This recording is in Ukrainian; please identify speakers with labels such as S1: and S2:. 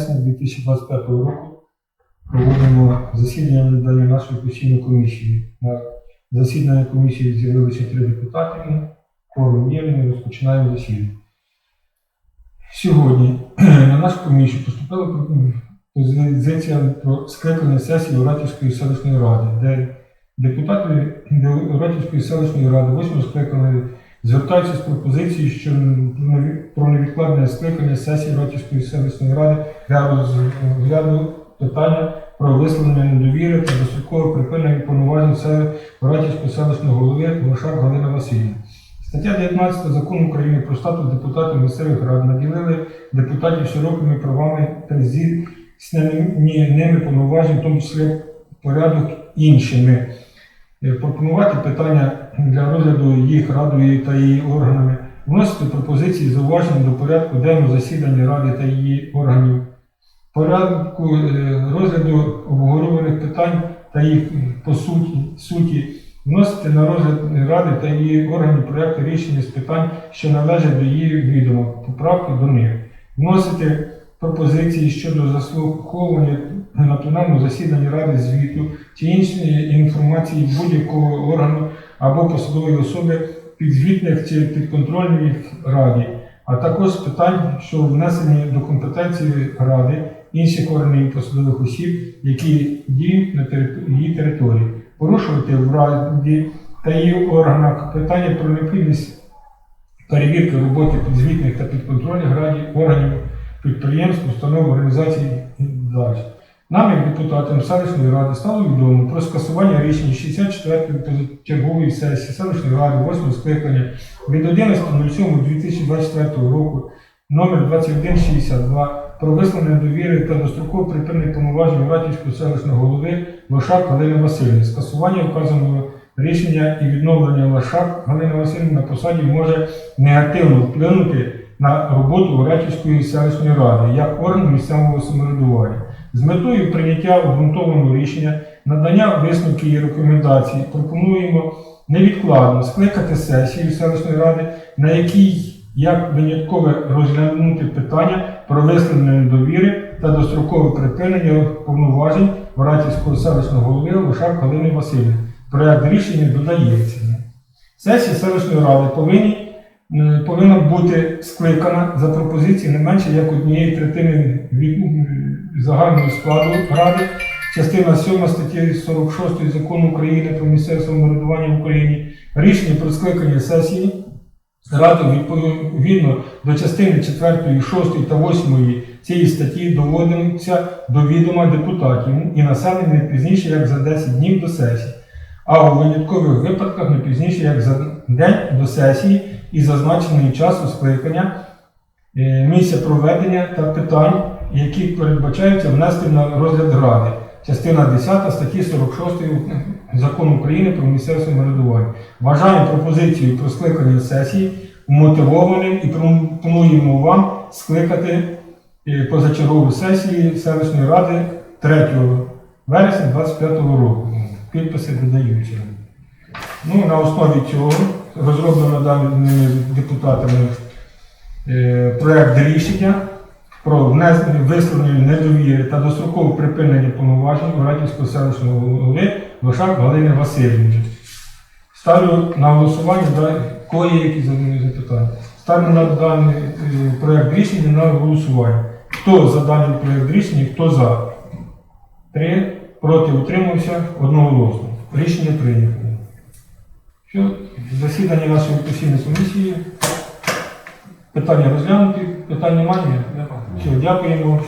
S1: вересня 2025 року проводимо засідання надання нашої постійної комісії. На засідання комісії з'явилися три депутати. Форум є, ми розпочинаємо засідання. Сьогодні на нашу комісію поступила пропозиція про скликання сесії Оратівської селищної ради, де депутати Оратівської селищної ради, восьмого скликаної звертаються з пропозицією що про невідкладне скликання сесії Ротівської селищної ради для розгляду питання про висловлення недовіри та дострокове припинення повноважень Ротівського селищного голови Лошак Галина Васильівна. Стаття 19 закону України про статус депутатів місцевих рад наділили депутатів широкими правами та здійсненими ними повноважень, в тому числі порядок іншими. Пропонувати питання для розгляду їх радою та її органами, вносити пропозиції зауваження до порядку денного засідання ради та її органів, порядку е, розгляду обговорюваних питань та їх по суті, суті, вносити на розгляд ради та її органів проєкти рішення з питань, що належать до її відома, поправки до них, вносити пропозиції щодо заслуховування на пленарному засіданні ради звіту чи іншої інформації будь-якого органу або посадової особи підзвітних чи підконтрольних раді, а також питань, що внесені до компетенції ради інших органів посадових осіб, які діють на її території, порушувати в раді та її органах питання про необхідність перевірки роботи підзвітних та підконтрольних раді органів підприємств, установ, організацій і далі. Нам, як депутатам селищної ради, стало відомо про скасування рішення 64-ї позачергової сесії селищної ради 8 скликання від 11.07.2024 року номер 2162 про висловлення довіри та дострокове припинення повноважень Ратівського селищного голови Лошак Галини Васильівни. Скасування вказаного рішення і відновлення Лошак Галини Васильівни на посаді може негативно вплинути на роботу Оратівської селищної ради як органу місцевого самоврядування. З метою прийняття обґрунтованого рішення, надання висновків і рекомендацій пропонуємо невідкладно скликати сесію селищної ради, на якій як виняткове розглянути питання про висловлення довіри та дострокове припинення повноважень Оратівського селищного голови Лошак Галини Васильівни. Проект рішення додається. Сесія селищної ради повинні повинна бути скликана за пропозицією не менше як однієї третини від загального складу ради, частина 7 статті 46 закону України про місцеве самоврядування в Україні. Рішення про скликання сесії ради відповідно до частини 4, 6 та 8 цієї статті доводиться до відома депутатів і населення не пізніше як за 10 днів до сесії а у виняткових випадках не пізніше, як за день до сесії і зазначений час у скликання, е, місця проведення та питань, які передбачаються внести на розгляд Ради. Частина 10 статті 46 Закону України про місцеве самоврядування. Вважаємо пропозицію про скликання сесії мотивованим і пропонуємо вам скликати е, позачергову сесію селищної ради 3 вересня 2025 року. Підписи додаються. Ну, на основі цього розроблено даними депутатами е, проект рішення про висловлення недовіри та дострокове припинення повноважень Радівського селищного голови Лошак Галини Васильівни. Ставлю на голосування, кого є якісь запитання. Ставлю на даний е, проект рішення на голосування. Хто за даний проект рішення, хто за? Три. Проти утримався одноголосно. Рішення прийнято. Все, засідання нашої постійної комісії. Питання розглянуті, питання немає. Все, дякуємо.